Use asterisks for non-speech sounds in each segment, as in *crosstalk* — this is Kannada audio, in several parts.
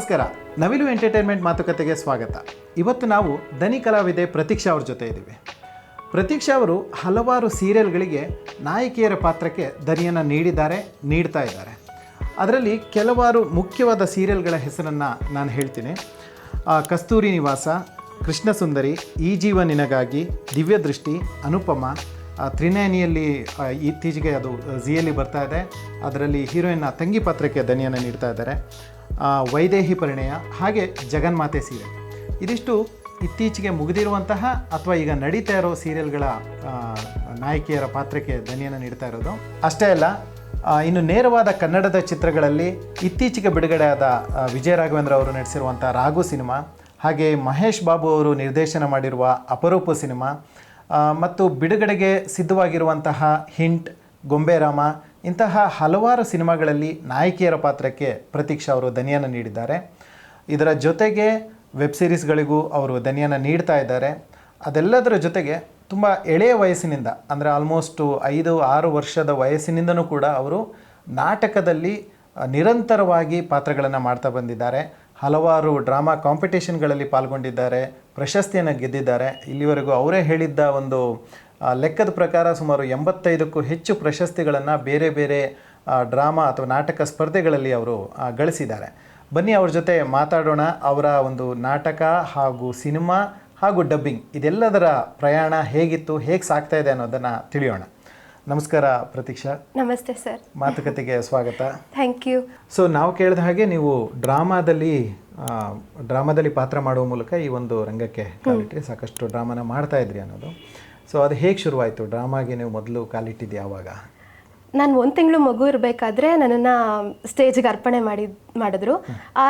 ನಮಸ್ಕಾರ. ನವಿಲು ಎಂಟರ್ಟೈನ್ಮೆಂಟ್ ಮಾತುಕತೆಗೆ ಸ್ವಾಗತ. ಇವತ್ತು ನಾವು ದನಿ ಕಲಾವಿದೆ ಪ್ರತೀಕ್ಷಾ ಅವ್ರ ಜೊತೆ ಇದ್ದೀವಿ. ಪ್ರತೀಕ್ಷಾ ಅವರು ಹಲವಾರು ಸೀರಿಯಲ್ಗಳಿಗೆ ನಾಯಕಿಯರ ಪಾತ್ರಕ್ಕೆ ದನಿಯನ್ನು ನೀಡಿದ್ದಾರೆ, ನೀಡ್ತಾ ಇದ್ದಾರೆ. ಅದರಲ್ಲಿ ಕೆಲವಾರು ಮುಖ್ಯವಾದ ಸೀರಿಯಲ್ಗಳ ಹೆಸರನ್ನು ನಾನು ಹೇಳ್ತೀನಿ. ಕಸ್ತೂರಿ ನಿವಾಸ ಕೃಷ್ಣ ಸುಂದರಿ ಈ ಜೀವ ನಿನಗಾಗಿ ದಿವ್ಯದೃಷ್ಟಿ ಅನುಪಮ ತ್ರಿನೇಣಿಯಲ್ಲಿ ಇತ್ತೀಚೆಗೆ ಅದು ಝಿಯಲ್ಲಿ ಬರ್ತಾ ಇದೆ. ಅದರಲ್ಲಿ ಹೀರೋಯಿನ್ನ ತಂಗಿ ಪಾತ್ರಕ್ಕೆ ದನಿಯನ್ನು ನೀಡ್ತಾ ಇದ್ದಾರೆ. ವೈದೇಹಿ ಪರಿಣಯ, ಹಾಗೆ ಜಗನ್ಮಾತೆ ಸೀರಿಯಲ್ ಇದಿಷ್ಟು ಇತ್ತೀಚೆಗೆ ಮುಗಿದಿರುವಂತಹ ಅಥವಾ ಈಗ ನಡೀತಾ ಇರೋ ಸೀರಿಯಲ್ಗಳ ನಾಯಕಿಯರ ಪಾತ್ರಕ್ಕೆ ಧ್ವನಿಯನ್ನು ನೀಡ್ತಾ ಇರೋದು. ಅಷ್ಟೇ ಅಲ್ಲ ಇನ್ನು ನೇರವಾದ ಕನ್ನಡದ ಚಿತ್ರಗಳಲ್ಲಿ ಇತ್ತೀಚೆಗೆ ಬಿಡುಗಡೆಯಾದ ವಿಜಯ ರಾಘವೇಂದ್ರ ಅವರು ನಡೆಸಿರುವಂಥ ರಾಘು ಸಿನಿಮಾ, ಹಾಗೆ ಮಹೇಶ್ ಬಾಬು ಅವರು ನಿರ್ದೇಶನ ಮಾಡಿರುವ ಅಪರೂಪ ಸಿನಿಮಾ ಮತ್ತು ಬಿಡುಗಡೆಗೆ ಸಿದ್ಧವಾಗಿರುವಂತಹ ಹಿಂಟ್ ಗೊಂಬೆರಾಮ ಇಂತಹ ಹಲವಾರು ಸಿನಿಮಾಗಳಲ್ಲಿ ನಾಯಕಿಯರ ಪಾತ್ರಕ್ಕೆ ಪ್ರತೀಕ್ಷಾ ಅವರು ದನಿಯನ್ನು ನೀಡಿದ್ದಾರೆ. ಇದರ ಜೊತೆಗೆ ವೆಬ್ ಸೀರೀಸ್ಗಳಿಗೂ ಅವರು ದನಿಯನ್ನು ನೀಡ್ತಾ ಇದ್ದಾರೆ. ಅದೆಲ್ಲದರ ಜೊತೆಗೆ ತುಂಬ ಎಳೆಯ ವಯಸ್ಸಿನಿಂದ, ಅಂದರೆ ಆಲ್ಮೋಸ್ಟು ಐದು, ಆರು ವರ್ಷದ ವಯಸ್ಸಿನಿಂದನೂ ಕೂಡ ಅವರು ನಾಟಕದಲ್ಲಿ ನಿರಂತರವಾಗಿ ಪಾತ್ರಗಳನ್ನು ಮಾಡ್ತಾ ಬಂದಿದ್ದಾರೆ. ಹಲವಾರು ಡ್ರಾಮಾ ಕಾಂಪಿಟೇಷನ್ಗಳಲ್ಲಿ ಪಾಲ್ಗೊಂಡಿದ್ದಾರೆ. ಪ್ರಶಸ್ತಿಯನ್ನು ಗೆದ್ದಿದ್ದಾರೆ. ಇಲ್ಲಿವರೆಗೂ ಅವರೇ ಹೇಳಿದ್ದ ಒಂದು ಲೆಕ್ಕದ ಪ್ರಕಾರ ಸುಮಾರು ಎಂಬತ್ತೈದಕ್ಕೂ ಹೆಚ್ಚು ಪ್ರಶಸ್ತಿಗಳನ್ನು ಬೇರೆ ಬೇರೆ ಡ್ರಾಮಾ ಅಥವಾ ನಾಟಕ ಸ್ಪರ್ಧೆಗಳಲ್ಲಿ ಅವರು ಗಳಿಸಿದ್ದಾರೆ. ಬನ್ನಿ ಅವ್ರ ಜೊತೆ ಮಾತಾಡೋಣ. ಅವರ ಒಂದು ನಾಟಕ ಹಾಗೂ ಸಿನಿಮಾ ಹಾಗೂ ಡಬ್ಬಿಂಗ್ ಇದೆಲ್ಲದರ ಪ್ರಯಾಣ ಹೇಗಿತ್ತು ಹೇಗೆ ಸಾಕ್ತಾ ಇದೆ ಅನ್ನೋದನ್ನು ತಿಳಿಯೋಣ. ನಮಸ್ಕಾರ ಪ್ರತೀಕ್ಷಾ. ನಮಸ್ತೆ ಸರ್. ಮಾತುಕತೆಗೆ ಸ್ವಾಗತ. ಥ್ಯಾಂಕ್ ಯು ಸೊ ನಾವು ಕೇಳಿದ ಹಾಗೆ ನೀವು ಡ್ರಾಮಾದಲ್ಲಿ ಡ್ರಾಮಾದಲ್ಲಿ ಪಾತ್ರ ಮಾಡುವ ಮೂಲಕ ಈ ಒಂದು ರಂಗಕ್ಕೆ ಕಾಲಿಟ್ರಿ ಸಾಕಷ್ಟು ಡ್ರಾಮಾನ ಮಾಡ್ತಾ ಇದ್ರಿ ಅನ್ನೋದು. ಸೊ ಅದು ಹೇಗೆ ಶುರುವಾಯಿತು? ಡ್ರಾಮಾಗೆ ನೀವು ಮೊದಲು ಕಾಲಿಟ್ಟಿದ್ದು ಯಾವಾಗ? ನಾನು ಒಂದು ತಿಂಗಳು ಮಗು ಇರಬೇಕಾದ್ರೆ ನನ್ನನ್ನು ಸ್ಟೇಜ್ಗೆ ಅರ್ಪಣೆ ಮಾಡಿ ಮಾಡಿದ್ರು. ಆ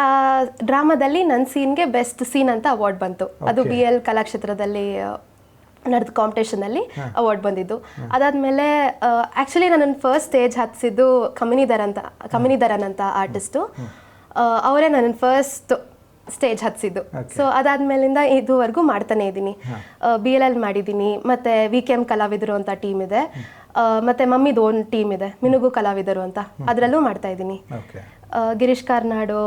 ಡ್ರಾಮಾದಲ್ಲಿ ನನ್ನ ಸೀನ್ಗೆ ಬೆಸ್ಟ್ ಸೀನ್ ಅಂತ ಅವಾರ್ಡ್ ಬಂತು. ಅದು ಬಿ ಎಲ್ ಕಲಾಕ್ಷೇತ್ರದಲ್ಲಿ ನಡೆದ ಕಾಂಪಿಟೇಷನಲ್ಲಿ ಅವಾರ್ಡ್ ಬಂದಿದ್ದು. ಅದಾದಮೇಲೆ ಆ್ಯಕ್ಚುಲಿ ನನ್ನನ್ನು ಫಸ್ಟ್ ಸ್ಟೇಜ್ ಹತ್ತಿಸಿದ್ದು ಕಮಿನಿಧರ್ ಅಂತ ಕಮಿನಿಧರನ್ ಅಂತ ಆರ್ಟಿಸ್ಟು ಅವರೇ ನನ್ನನ್ನು ಫಸ್ಟ್ ಸ್ಟೇಜ್ ಹತ್ತಿಸಿದ್ದು ಸೊ ಅದಾದ್ಮೇಲಿಂದ ಇದುವರೆಗೂ ಮಾಡ್ತಾನೆ ಇದ್ದೀನಿ. ಬಿ ಎಲ್ ಎಲ್ ಮಾಡಿದ್ದೀನಿ. ಮತ್ತೆ ವಿ ಕೆ ಎಂ ಕಲಾವಿದರು ಅಂತ ಟೀಮ್ ಇದೆ. ಮತ್ತೆ ಮಮ್ಮಿದು ಒಂದು ಟೀಮ್ ಇದೆ. ಮಿನುಗು ಕಲಾವಿದರು ಅಂತ. ಅದರಲ್ಲೂ ಮಾಡ್ತಾ ಇದ್ದೀನಿ. ಗಿರೀಶ್ ಕಾರ್ನಾಡು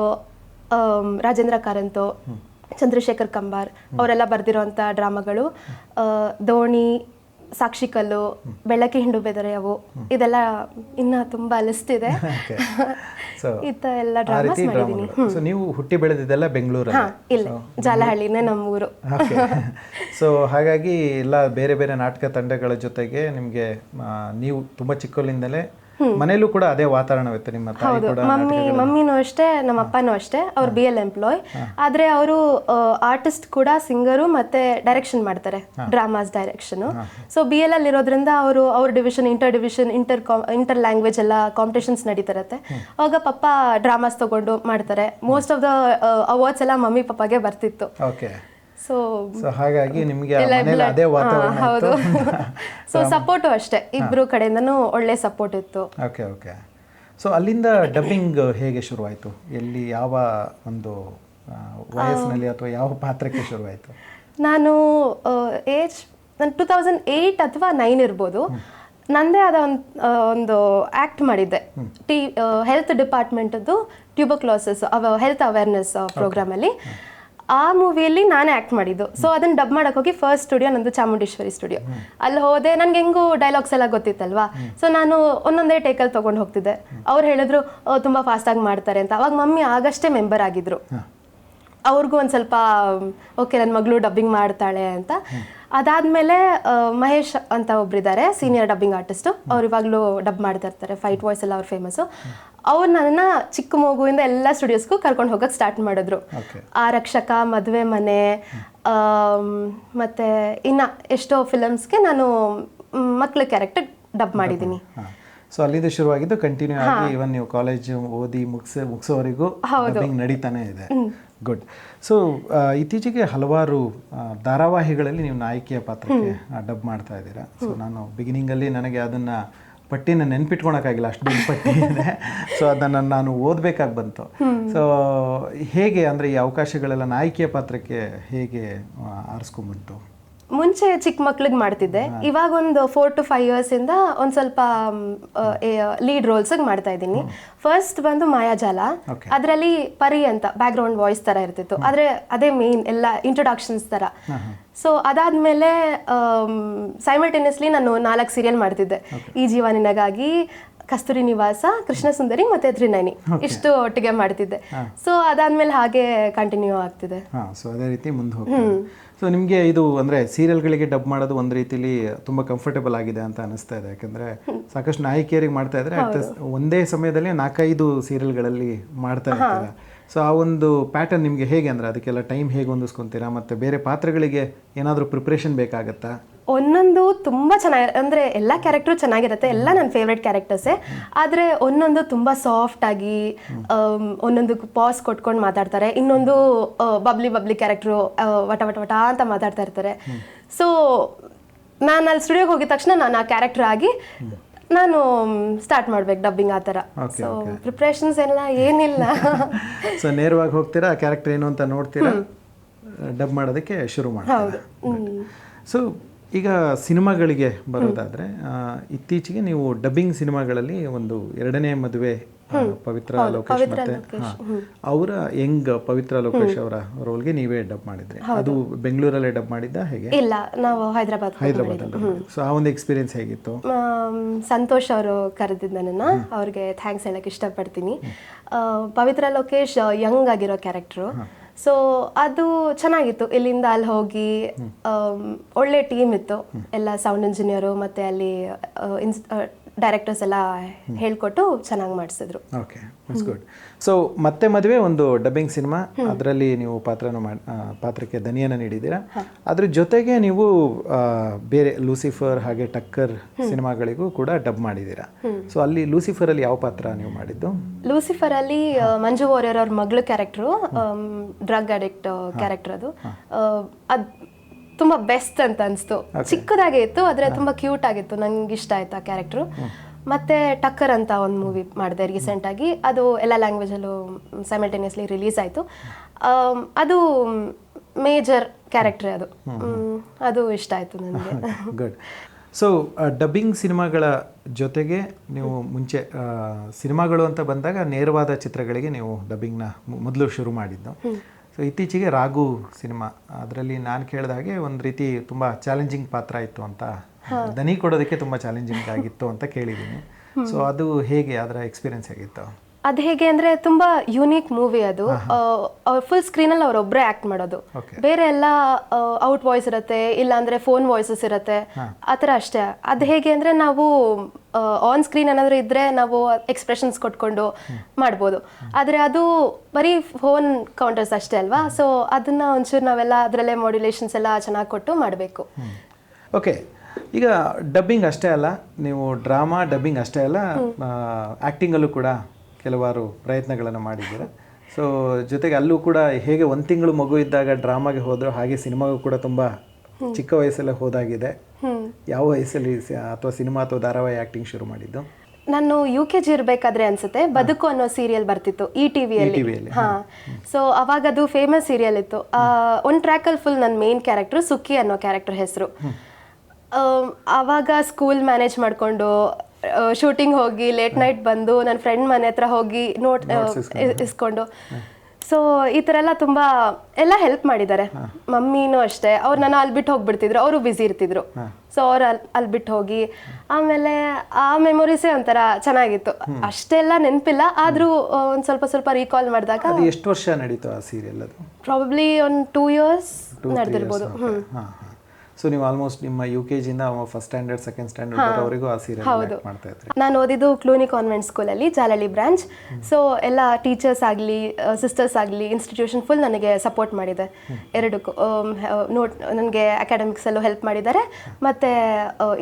ರಾಜೇಂದ್ರ ಕಾರಂತು ಚಂದ್ರಶೇಖರ್ ಕಂಬಾರ್ ಅವರೆಲ್ಲ ಬರೆದಿರೋಂಥ ಡ್ರಾಮಾಗಳು. ದೋಣಿ ಸಾಕ್ಷಿಕಲ್ಲು ಬೆಳಕಿ ಹಿಂಡು ಬೆದರೆಯವು ಇದೆಲ್ಲ ಇನ್ನ ತುಂಬಾ ಲಿಸ್ಟ್ ಇದೆ. *laughs* ಎಲ್ಲ ಡ್ರಾಮಾಸ್ ಮಾಡಿದೀನಿ. ಸೊ ನೀವು ಹುಟ್ಟಿ ಬೆಳೆದಿದ್ದೆಲ್ಲ ಬೆಂಗಳೂರು ಇಲ್ಲ. ಜಾಲಹಳ್ಳಿನೇ ನಮ್ಮೂರು. ಸೊ *laughs* ಹಾಗಾಗಿ ಎಲ್ಲ ಬೇರೆ ಬೇರೆ ನಾಟಕ ತಂಡಗಳ ಜೊತೆಗೆ ನಿಮಗೆ ನೀವು ತುಂಬ ಚಿಕ್ಕವಳಿಂದಲೇ ಮನೆಯಲ್ಲೂ ಕೂಡ ಅದೇ ವಾತಾವರಣವಿತ್ತು ನಿಮ್ಮ ತಾಯಿ ಕೂಡ ಮಮ್ಮಿ ಮಮ್ಮಿನೂ ಅಷ್ಟೇ ನಮ್ಮ ಅಪ್ಪನೂ ಅಷ್ಟೇ ಅವ್ರು ಬಿ ಎಲ್ ಎಂಪ್ಲಾಯ್ ಆದ್ರೆ ಅವರು ಆರ್ಟಿಸ್ಟ್ ಕೂಡ ಸಿಂಗರು ಮತ್ತೆ ಡೈರೆಕ್ಷನ್ ಮಾಡ್ತಾರೆ dramas direction so B L ಅಲ್ಲಿ ಇರೋದ್ರಿಂದ ಅವರು ಅವ್ರ division inter division inter inter language ಎಲ್ಲ ಕಾಂಪಿಟೇಷನ್ಸ್ ನಡೀತಿರತ್ತೆ. ಅವಾಗ ಪಪ್ಪ ಡ್ರಾಮಾಸ್ ತಗೊಂಡು ಮಾಡ್ತಾರೆ. ಮೋಸ್ಟ್ ಆಫ್ ದ ಅವಾರ್ಡ್ಸ್ ಎಲ್ಲ ಮಮ್ಮಿ ಪಪ್ಪಾಗೆ ಬರ್ತಿತ್ತು. ಓಕೆ ಸೊ ಹಾಗಾಗಿ ನಿಮಗೆ ಅದೇ ವಾತಾವರಣ ಹೌದು. *laughs* ಸೊ ಸಪೋರ್ಟು ಅಷ್ಟೇ. ಇಬ್ರು ಕಡೆಯಿಂದನೂ ಒಳ್ಳೆ ಸಪೋರ್ಟ್ ಇತ್ತು. ಓಕೆ ಓಕೆ ಸೊ ಅಲ್ಲಿಂದ ಡಬ್ಬಿಂಗ್ ಹೇಗೆ ಶುರುವಾಯಿತು? ಎಲ್ಲಿ ಯಾವ ಒಂದು ವಯಸ್ಸಿನಲ್ಲಿ ಅಥವಾ ಯಾವ ಪಾತ್ರಕ್ಕೆ ಶುರುವಾಯಿತು? ನಾನು ಏಜ್ ನಾನು ಟೂ ತೌಸಂಡ್ ಏಯ್ಟ್ ಅಥವಾ ನೈನ್ ಇರ್ಬೋದು. ನಂದೇ ಆದ ಒಂದು ಒಂದು ಆ್ಯಕ್ಟ್ ಮಾಡಿದ್ದೆ. ಟಿ ಹೆಲ್ತ್ ಡಿಪಾರ್ಟ್ಮೆಂಟದ್ದು ಟ್ಯೂಬರ್ಕ್ಲೋಸಸ್ ಅವ ಹೆಲ್ತ್ ಅವೇರ್ನೆಸ್ ಪ್ರೋಗ್ರಾಮಲ್ಲಿ ಆ ಮೂವಿಯಲ್ಲಿ ನಾನೇ ಆ್ಯಕ್ಟ್ ಮಾಡಿದ್ದು. ಸೊ ಅದನ್ನು ಡಬ್ ಮಾಡಕ್ಕೆ ಹೋಗಿ ಫಸ್ಟ್ ಸ್ಟುಡಿಯೋ ನಂದು ಚಾಮುಂಡೇಶ್ವರಿ ಸ್ಟುಡಿಯೋ ಅಲ್ಲಿ ಹೋದೆ ನನಗೆ ಹೆಂಗೂ ಡೈಲಾಗ್ಸ್ ಎಲ್ಲ ಗೊತ್ತಿತ್ತಲ್ವಾ? ಸೊ ನಾನು ಒಂದೊಂದೇ ಟೇಕಲ್ಲಿ ತೊಗೊಂಡು ಹೋಗ್ತಿದ್ದೆ. ಅವ್ರು ಹೇಳಿದ್ರು ತುಂಬ ಫಾಸ್ಟಾಗಿ ಮಾಡ್ತಾರೆ ಅಂತ. ಅವಾಗ ಮಮ್ಮಿ ಆಗಷ್ಟೇ ಮೆಂಬರ್ ಆಗಿದ್ರು. ಅವ್ರಿಗೂ ಒಂದು ಸ್ವಲ್ಪ ಓಕೆ ನನ್ನ ಮಗಳು ಡಬ್ಬಿಂಗ್ ಮಾಡ್ತಾಳೆ ಅಂತ. ಅದಾದಮೇಲೆ ಮಹೇಶ್ ಅಂತ ಒಬ್ರಿದ್ದಾರೆ ಸೀನಿಯರ್ ಡಬ್ಬಿಂಗ್ ಆರ್ಟಿಸ್ಟು ಅವ್ರು ಇವಾಗಲೂ ಡಬ್ ಮಾಡ್ತಾ ಇರ್ತಾರೆ. ಫೈಟ್ ವಾಯ್ಸ್ ಎಲ್ಲ ಅವ್ರು ಫೇಮಸ್ಸು ಅವ್ರು ನನ್ನ ಚಿಕ್ಕ ಮಗುವಿಂದ ಎಲ್ಲ ಸ್ಟುಡಿಯೋಸ್ಗೂ ಕರ್ಕೊಂಡು ಹೋಗೋಕೆ ಸ್ಟಾರ್ಟ್ ಮಾಡಿದ್ರು. ಆ ರಕ್ಷಕ ಮದುವೆ ಮನೆ ಮತ್ತು ಇನ್ನು ಎಷ್ಟೋ ಫಿಲಮ್ಸ್ಗೆ ನಾನು ಮಕ್ಕಳ ಕ್ಯಾರೆಕ್ಟರ್ ಡಬ್ ಮಾಡಿದ್ದೀನಿ. ಸೊ ಅಲ್ಲಿಂದ ಶುರುವಾಗಿದ್ದು ಕಂಟಿನ್ಯೂ ಆಗಿ ಇವನ್ ನೀವು ಕಾಲೇಜ್ ಓದಿ ಮುಗಿಸ ಮುಗಿಸೋವರೆಗೂ ನಡೀತಾನೆ ಇದೆ. ಗುಡ್ ಸೊ ಇತ್ತೀಚೆಗೆ ಹಲವಾರು ಧಾರಾವಾಹಿಗಳಲ್ಲಿ ನೀವು ನಾಯಕಿಯ ಪಾತ್ರಕ್ಕೆ ಡಬ್ ಮಾಡ್ತಾ ಇದ್ದೀರಾ. ಸೊ ನಾನು ಬಿಗಿನಿಂಗಲ್ಲಿ ನನಗೆ ಅದನ್ನು ಪಟ್ಟಿನ ನೆನ್ಪಿಟ್ಕೊಳಕ್ಕಾಗಿಲ್ಲ ಅಷ್ಟು ದೊಡ್ಡ ಪಟ್ಟಿ ಇದೆ ಸೊ ಅದನ್ನು ನಾನು ಓದಬೇಕಾಗಿ ಬಂತು. ಸೊ ಹೇಗೆ ಅಂದರೆ ಈ ಅವಕಾಶಗಳೆಲ್ಲ ನಾಯಕಿಯ ಪಾತ್ರಕ್ಕೆ ಹೇಗೆ ಆರಿಸ್ಕೊಂಬಂತು ಮುಂಚೆ ಚಿಕ್ಕ ಮಕ್ಳಿಗೆ ಮಾಡ್ತಿದ್ದೆ. ಇವಾಗ ಒಂದು ಫೋರ್ ಟು ಫೈವ್ ಇಯರ್ಸ್ ಇಂದ ಒಂದ್ ಸ್ವಲ್ಪ ಲೀಡ್ ರೋಲ್ಸ್ ಮಾಡ್ತಾ ಇದ್ದೀನಿ. ಫಸ್ಟ್ ಬಂದು ಮಾಯಾಜಾಲ. ಅದರಲ್ಲಿ ಪರಿ ಅಂತ ಬ್ಯಾಕ್ ಗ್ರೌಂಡ್ ವಾಯ್ಸ್ ತರ ಇರ್ತಿತ್ತು. ಆದ್ರೆ ಅದೇ ಮೇನ್ ಎಲ್ಲ ಇಂಟ್ರೊಡಕ್ಷನ್ಸ್ ತರ. ಸೊ ಅದಾದ್ಮೇಲೆ ಸೈಮಲ್ಟೇನಿಯಸ್ಲಿ ನಾನು ನಾಲ್ಕು ಸೀರಿಯಲ್ ಮಾಡ್ತಿದ್ದೆ. ಈ ಜೀವ ನಿನಗಾಗಿ ಕಸ್ತೂರಿ ನಿವಾಸ ಕೃಷ್ಣ ಸುಂದರಿ ಮತ್ತೆ ತ್ರಿನಯನಿ ಇಷ್ಟು ಒಟ್ಟಿಗೆ ಮಾಡ್ತಿದ್ದೆ. ಸೊ ಅದಾದ್ಮೇಲೆ ಹಾಗೆ ಕಂಟಿನ್ಯೂ ಆಗ್ತಿದೆ. ಹಾಂ ಸೊ ಅದೇ ರೀತಿ ಮುಂದೆ ಹೋಗ್ತದೆ ಸೊ ನಿಮಗೆ ಇದು ಅಂದರೆ ಸೀರಿಯಲ್ಗಳಿಗೆ ಡಬ್ ಮಾಡೋದು ಒಂದು ರೀತಿಲಿ ತುಂಬ ಕಂಫರ್ಟೇಬಲ್ ಆಗಿದೆ ಅಂತ ಅನಿಸ್ತಾ ಇದೆ. ಯಾಕಂದರೆ ಸಾಕಷ್ಟು ನಾಯಕಿಯರಿಗೆ ಮಾಡ್ತಾ ಇದ್ರೆ ಒಂದೇ ಸಮಯದಲ್ಲಿ ನಾಲ್ಕೈದು ಸೀರಿಯಲ್ಗಳಲ್ಲಿ ಮಾಡ್ತಾ ಇರ್ತಾರೆ. ಸೊ ಆ ಒಂದು ಪ್ಯಾಟರ್ನ್ ನಿಮಗೆ ಹೇಗೆ ಅಂದರೆ ಅದಕ್ಕೆಲ್ಲ ಟೈಮ್ ಹೇಗೆ ಹೊಂದಿಸ್ಕೊತೀರಾ? ಮತ್ತು ಬೇರೆ ಪಾತ್ರಗಳಿಗೆ ಏನಾದರೂ ಪ್ರಿಪ್ರೇಷನ್ ಬೇಕಾಗತ್ತಾ? ಒಂದೊಂದು ತುಂಬ ಚೆನ್ನಾಗಿ ಅಂದರೆ ಎಲ್ಲ ಕ್ಯಾರೆಕ್ಟ್ರು ಚೆನ್ನಾಗಿರುತ್ತೆ ಎಲ್ಲ ನನ್ನ ಫೇವ್ರೆಟ್ ಕ್ಯಾರೆಕ್ಟರ್ಸೇ ಆದರೆ ಒಂದೊಂದು ತುಂಬ ಸಾಫ್ಟ್ ಆಗಿ ಒಂದೊಂದು ಪಾಸ್ ಕೊಟ್ಕೊಂಡು ಮಾತಾಡ್ತಾರೆ. ಇನ್ನೊಂದು ಬಬ್ಲಿ ಬಬ್ಲಿ ಕ್ಯಾರೆಕ್ಟ್ರು ವಟ ವಟ ವಟ ಅಂತ ಮಾತಾಡ್ತಾ ಇರ್ತಾರೆ. ಸೊ ನಾನು ಅಲ್ಲಿ ಸ್ಟುಡಿಯೋಗೆ ಹೋಗಿದ ತಕ್ಷಣ ನಾನು ಆ ಕ್ಯಾರೆಕ್ಟರ್ ಆಗಿ ನಾನು ಸ್ಟಾರ್ಟ್ ಮಾಡ್ಬೇಕು ಡಬ್ಬಿಂಗ್ ಆ ಥರ. ಸೊ ಪ್ರಿಪ್ರೇಷನ್ಸ್ ಎಲ್ಲ ಏನಿಲ್ಲ. *laughs* ಸೊ ನೇರವಾಗಿ ಹೋಗ್ತೀರಾ? ಆ ಕ್ಯಾರೆಕ್ಟರ್ ಏನು ಅಂತ ನೋಡ್ತೀರಾ? ಡಬ್ ಮಾಡೋದಕ್ಕೆ ಶುರು ಮಾಡ್ತೀರಾ? ಸೊ ಈಗ ಸಿನಿಮಾಗಳಿಗೆ ಬರೋದಾದ್ರೆ ಇತ್ತೀಚೆಗೆ ನೀವು ಡಬ್ಬಿಂಗ್ ಸಿನಿಮಾಗಳಲ್ಲಿ ಒಂದು ಎರಡನೇ ಮದುವೆ ಪವಿತ್ರ ಲೋಕೇಶ್ ಮತ್ತೆ ಅವರ ಯಂಗ್ ಪವಿತ್ರ ಲೋಕೇಶ್ ಅವರ ರೋಲ್ಗೆ ನೀವೇ ಡಬ್ ಮಾಡಿದ್ರಿ? ಅದು ಬೆಂಗಳೂರಲ್ಲೇ ಡಬ್ ಮಾಡಿದ್ದ ಹೇಗೆ? ಇಲ್ಲ ನಾವು ಹೈದರಾಬಾದ್ ಹೈದರಾಬಾದ್ ಸೊ ಆ ಒಂದು ಎಕ್ಸ್ಪೀರಿಯನ್ಸ್ ಹೇಗಿತ್ತು? ಸಂತೋಷ್ ಅವರು ಕರೆದಿದ್ದು ನನ್ನನ್ನು ಅವ್ರಿಗೆ ಥ್ಯಾಂಕ್ಸ್ ಹೇಳಕ್ ಇಷ್ಟಪಡ್ತೀನಿ. ಪವಿತ್ರ ಲೋಕೇಶ್ ಯಂಗ್ ಆಗಿರೋ ಕ್ಯಾರೆಕ್ಟ್ರು ಸೊ ಅದು ಚೆನ್ನಾಗಿತ್ತು. ಇಲ್ಲಿಂದ ಅಲ್ಲಿ ಹೋಗಿ ಒಳ್ಳೆ ಟೀಮ್ ಇತ್ತು. ಎಲ್ಲ ಸೌಂಡ್ ಇಂಜಿನಿಯರು ಮತ್ತೆ ಅಲ್ಲಿ ಡೈರೆಕ್ಟರ್ಸ್ ಎಲ್ಲ ಹೇಳ್ಕೊಟ್ಟು ಚೆನ್ನಾಗಿ ಮಾಡಿಸಿದ್ರು. ಓಕೆ ಗುಡ್ ಸೊ ಮತ್ತೆ ಮದುವೆ ಒಂದು ಡಬ್ಬಿಂಗ್ ಸಿನಿಮಾ ಅದರಲ್ಲಿ ನೀವು ಪಾತ್ರನ ಪಾತ್ರಕ್ಕೆ ದನಿಯನ್ನು ನೀಡಿದ್ದೀರಾ. ಅದ್ರ ಜೊತೆಗೆ ನೀವು ಬೇರೆ ಲೂಸಿಫರ್ ಹಾಗೆ ಟಕ್ಕರ್ ಸಿನಿಮಾಗಳಿಗೂ ಕೂಡ ಡಬ್ ಮಾಡಿದ್ದೀರಾ. ಸೊ ಅಲ್ಲಿ ಲೂಸಿಫರ್ ಅಲ್ಲಿ ಯಾವ ಪಾತ್ರ ನೀವು ಮಾಡಿದ್ದು? ಲೂಸಿಫರ್ ಅಲ್ಲಿ ಮಂಜು ವಾರಿಯರ್ ಅವ್ರ ಮಗಳ ಕ್ಯಾರೆಕ್ಟ್ರು ಡ್ರಗ್ ಅಡಿಕ್ಟ್ ಕ್ಯಾರೆಕ್ಟರ್ ಅದು. ಅದ್ ತುಂಬಾ ಬೆಸ್ಟ್ ಅಂತ ಅನ್ಸ್ತು. ಚಿಕ್ಕದಾಗೆ ಇತ್ತು ಆದ್ರೆ ತುಂಬಾ ಕ್ಯೂಟ್ ಆಗಿತ್ತು. ನಂಗೆ ಇಷ್ಟ ಆಯ್ತು ಆ ಕ್ಯಾರೆಕ್ಟ್ರು ಮತ್ತೆ ಟಕ್ಕರ್ ಅಂತ ಒಂದು ಮೂವಿ ಮಾಡಿದೆ ರೀಸೆಂಟ್ ಆಗಿ. ಅದು ಎಲ್ಲ ಲ್ಯಾಂಗ್ವೇಜಲ್ಲೂ ಸೈಮಲ್ಟೇನಿಯಸ್ಲಿ ರಿಲೀಸ್ ಆಯಿತು. ಅದು ಮೇಜರ್ ಕ್ಯಾರೆಕ್ಟ್ರೇ ಅದು. ಅದು ಇಷ್ಟ ಆಯಿತು ನನಗೆ. ಗುಡ್ ಸೊ ಡಬ್ಬಿಂಗ್ ಸಿನಿಮಾಗಳ ಜೊತೆಗೆ ನೀವು ಮುಂಚೆ ಸಿನಿಮಾಗಳು ಅಂತ ಬಂದಾಗ ನೇರವಾದ ಚಿತ್ರಗಳಿಗೆ ನೀವು ಡಬ್ಬಿಂಗ್ನ ಮೊದಲು ಶುರು ಮಾಡಿದ್ದು. ಸೊ ಇತ್ತೀಚೆಗೆ ರಾಘು ಸಿನಿಮಾ. ಅದರಲ್ಲಿ ನಾನು ಕೇಳಿದ ಹಾಗೆ ಒಂದು ರೀತಿ ತುಂಬ ಚಾಲೆಂಜಿಂಗ್ ಪಾತ್ರ ಇತ್ತು ಅಂತ ದನಿ ಕೊಡೋದಕ್ಕೆ ತುಂಬಾ ಚಾಲೆಂಜಿಂಗ್ ಆಗಿತ್ತು ಅಂತ ಕೇಳಿದ್ದೀನಿ. ಸೊ ಅದು ಹೇಗೆ ಅದರ ಎಕ್ಸ್ಪೀರಿಯನ್ಸ್ ಆಗಿತ್ತು ಅದು ಹೇಗೆ ಅಂದ್ರೆ ತುಂಬಾ ಯೂನಿಕ್ ಮೂವಿ ಅದು. ಫುಲ್ ಸ್ಕ್ರೀನಲ್ಲಿ ಅವ್ರೊಬ್ಬರೇ ಆಕ್ಟ್ ಮಾಡೋದು. ಬೇರೆ ಎಲ್ಲ ಔಟ್ ವಾಯ್ಸ್ ಇರುತ್ತೆ ಇಲ್ಲ ಅಂದ್ರೆ ಫೋನ್ ವಾಯ್ಸಸ್ ಇರುತ್ತೆ ಆ ಥರ ಅಷ್ಟೇ. ಅದು ಹೇಗೆ ಅಂದ್ರೆ ನಾವು ಆನ್ ಸ್ಕ್ರೀನ್ ಏನಾದರೂ ಇದ್ರೆ ನಾವು ಎಕ್ಸ್ಪ್ರೆಷನ್ಸ್ ಕೊಟ್ಕೊಂಡು ಮಾಡ್ಬೋದು. ಆದ್ರೆ ಅದು ಬರೀ ಫೋನ್ ಕೌಂಟರ್ಸ್ ಅಷ್ಟೇ ಅಲ್ವಾ? ಸೊ ಅದನ್ನ ಒಂಚೂರು ನಾವೆಲ್ಲ ಅದರಲ್ಲೇ ಮಾಡ್ಯುಲೇಷನ್ಸ್ ಎಲ್ಲ ಚೆನ್ನಾಗಿ ಕೊಟ್ಟು ಮಾಡಬೇಕು. ಓಕೆ ಈಗ ಡಬ್ಬಿಂಗ್ ಅಷ್ಟೇ ಅಲ್ಲ ನೀವು ಡ್ರಾಮಾ ಡಬ್ಬಿಂಗ್ ಅಷ್ಟೇ ಅಲ್ಲ ಆ್ಯಕ್ಟಿಂಗಲ್ಲೂ ಕೂಡ ಕೆಲವಾರು ಪ್ರಯತ್ನಗಳನ್ನು ಮಾಡಿದ್ದೀರ? ಸೊ ಜೊತೆಗೆ ಅಲ್ಲೂ ಕೂಡ ಹೇಗೆ ಒಂದು ತಿಂಗಳು ಮಗು ಇದ್ದಾಗ ಡ್ರಾಮಾಗೆ ಹೋದ್ರು ಹಾಗೆ ಸಿನಿಮಾಗೂ ಕೂಡ ತುಂಬ ಚಿಕ್ಕ ವಯಸ್ಸಲ್ಲೇ ಹೋದಾಗಿದೆ. ಯಾವ ವಯಸ್ಸಲ್ಲಿ ಅಥವಾ ಸಿನಿಮಾ ಅಥವಾ ಧಾರಾವಾಹಿ ಆಕ್ಟಿಂಗ್ ಶುರು ಮಾಡಿದ್ದು? ನಾನು ಯು ಕೆ ಜಿ ಇರ್ಬೇಕಾದ್ರೆ ಅನ್ಸುತ್ತೆ ಬದುಕು ಅನ್ನೋ ಸೀರಿಯಲ್ ಬರ್ತಿತ್ತು ಈ ಟಿವಿಯಲ್ಲಿ ETV ಹಾ. ಸೊ ಅವಾಗ ಅದು ಫೇಮಸ್ ಸೀರಿಯಲ್ ಇತ್ತು. ಒಂದು ಟ್ರ್ಯಾಕಲ್ ಫುಲ್ ನನ್ನ ಮೇನ್ ಕ್ಯಾರೆಕ್ಟರ್ ಸುಕ್ಕಿ ಅನ್ನೋ ಕ್ಯಾರೆಕ್ಟರ್ ಹೆಸರು. ಅವಾಗ ಸ್ಕೂಲ್ ಮ್ಯಾನೇಜ್ ಮಾಡಿಕೊಂಡು ಶೂಟಿಂಗ್ ಹೋಗಿ ಲೇಟ್ ನೈಟ್ ಬಂದು ನನ್ನ ಫ್ರೆಂಡ್ ಮನೆ ಹತ್ರ ಹೋಗಿ ನೋಟ್ ಇಸ್ಕೊಂಡು. ಸೊ ಈ ಥರ ಎಲ್ಲ ತುಂಬ ಎಲ್ಲ ಹೆಲ್ಪ್ ಮಾಡಿದ್ದಾರೆ. ಮಮ್ಮಿನೂ ಅಷ್ಟೇ. ಅವ್ರು ನಾನು ಅಲ್ಲಿ ಬಿಟ್ಟು ಹೋಗ್ಬಿಡ್ತಿದ್ರು. ಅವರು ಬ್ಯುಸಿ ಇರ್ತಿದ್ರು. ಸೊ ಅವ್ರು ಅಲ್ಲಿ ಅಲ್ಲಿ ಬಿಟ್ಟು ಹೋಗಿ ಆಮೇಲೆ ಆ ಮೆಮೊರೀಸೇ ಒಂಥರ ಚೆನ್ನಾಗಿತ್ತು. ಅಷ್ಟೆಲ್ಲ ನೆನಪಿಲ್ಲ. ಆದರೂ ಒಂದು ಸ್ವಲ್ಪ ಸ್ವಲ್ಪ ರೀಕಾಲ್ ಮಾಡಿದಾಗ ಎಷ್ಟು ವರ್ಷ ನಡೀತು ಆ ಸೀರಿಯಲ್ ಅದು? ಪ್ರಾಬಬ್ಲಿ ಒಂದು ಟೂ ಇಯರ್ಸ್ ನಡೆದಿರ್ಬೋದು. ಹ್ಞೂ ಸೊ ನೀವು ಆಲ್ಮೋಸ್ಟ್ ನಿಮ್ಮ ಯು ಕೆ ಜಿಂದ ಫಸ್ಟ್ ಸ್ಟ್ಯಾಂಡರ್ಡ್ ಸೆಕೆಂಡ್ ಸ್ಟ್ಯಾಂಡರ್ಡ್ ಅವರಿಗೂ ಆ ಸೀರಿಯಲ್ ಮಾಡ್ತಾ ಇದ್ರಿ. ನಾನು ಓದಿದ್ದು ಕ್ಲೂನಿ ಕಾನ್ವೆಂಟ್ ಸ್ಕೂಲಲ್ಲಿ ಜಾಲಹಳ್ಳಿ ಬ್ರಾಂಚ್ ಸೊ ಎಲ್ಲ ಟೀಚರ್ಸ್ ಆಗಲಿ ಸಿಸ್ಟರ್ಸ್ ಆಗಲಿ ಇನ್ಸ್ಟಿಟ್ಯೂಷನ್ ಫುಲ್ ನನಗೆ ಸಪೋರ್ಟ್ ಮಾಡಿದೆ. ಎರಡಕ್ಕೂ ನೋಟ್ ನನಗೆ ಅಕಾಡೆಮಿಕ್ಸಲ್ಲೂ ಹೆಲ್ಪ್ ಮಾಡಿದ್ದಾರೆ. ಮತ್ತು